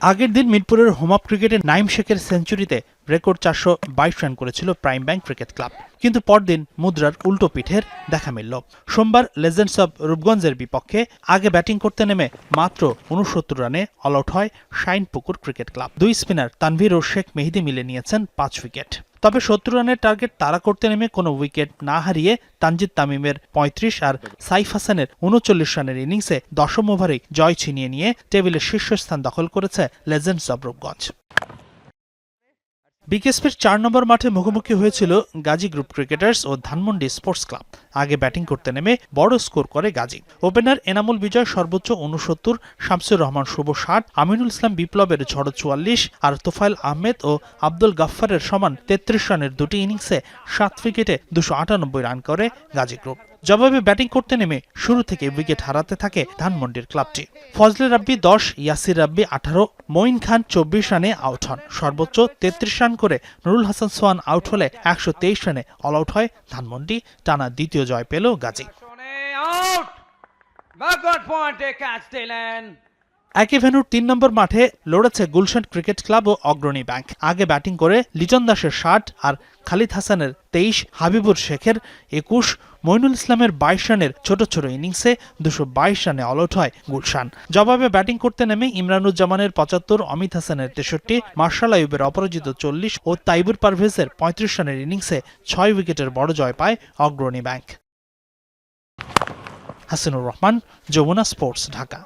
আগের দিন মিরপুরের হোম অফ ক্রিকেটে নাইম শেখের সেঞ্চুরিতে রেকর্ড চারশো বাইশ রান করেছিল প্রাইম ব্যাংক ক্রিকেট ক্লাব। কিন্তু পরদিন মুদ্রার উল্টো পিঠের দেখা মিলল। সোমবার লেজেন্ডস অব রূপগঞ্জের বিপক্ষে আগে ব্যাটিং করতে নেমে মাত্র উনসত্তর রানে অল আউট হয় শাইনপুকুর ক্রিকেট ক্লাব। দুই স্পিনার তানভীর ও শেখ মেহেদি মিলে নিয়েছেন পাঁচ উইকেট। তবে সত্তর রানের টার্গেট তারা করতে নেমে কোনো উইকেট না হারিয়ে তানজিদ তামিমের পঁয়ত্রিশ আর সাইফ হাসানের উনচল্লিশ রানের ইনিংসে দশম ওভারেই জয় ছিনিয়ে নিয়ে টেবিলের শীর্ষস্থান দখল করেছে লেজেন্ডস অব রূপগঞ্জ। বিকেএসপির চার নম্বর মাঠে মুখোমুখি হয়েছিল গাজী গ্রুপ ক্রিকেটার্স ও ধানমন্ডি স্পোর্টস ক্লাব। আগে ব্যাটিং করতে নেমে বড় স্কোর করে গাজী। ওপেনার এনামুল বিজয় সর্বোচ্চ উনসত্তর শামসুর রহমান শুভ ষাট, আমিনুল ইসলাম বিপ্লবের ঝড় চুয়াল্লিশ আর তোফাইল আহমেদ ও আব্দুল গাফফারের সমান তেত্রিশ রানের দুটি ইনিংসে সাত উইকেটে দুশো রান করে গাজী গ্রুপ। জবাবে ব্যাটিং করতে নেমে শুরু থেকে উইকেট হারাতে থাকে ধানমন্ডির ক্লাবটি ফজলে রাব্বি দশ ইয়াসির রাব্বি আঠারো মঈন খান চব্বিশ রানে আউট হন সর্বোচ্চ তেত্রিশ রান করে নুরুল হাসান সোয়ান আউট হলে একশো তেইশ রানে অল আউট হয় ধানমন্ডি টানা দ্বিতীয় জয় পেল Gazi out. Backward point, Dylan. একই ভেন্যুর তিন নম্বর মাঠে লড়েছে গুলশান ক্রিকেট ক্লাব ও অগ্রণী ব্যাংক। আগে ব্যাটিং করে লিটন দাসের ষাট আর খালিদ হাসানের তেইশ, হাবিবুর শেখের একুশ, মইনুল ইসলামের বাইশ রানের ছোট ছোট ইনিংসে দুশো বাইশ রানে অলআউট হয় গুলশান। জবাবে ব্যাটিং করতে নেমে ইমরানুজ্জামানের পঁচাত্তর, অমিত হাসানের তেষট্টি, মার্শাল আইয়ুবের অপরাজিত চল্লিশ ও তাইবুর পারভেজের পঁয়ত্রিশ রানের ইনিংসে ছয় উইকেটের বড় জয় পায় অগ্রণী ব্যাংক। হাসিনুর রহমান, যমুনা স্পোর্টস, ঢাকা।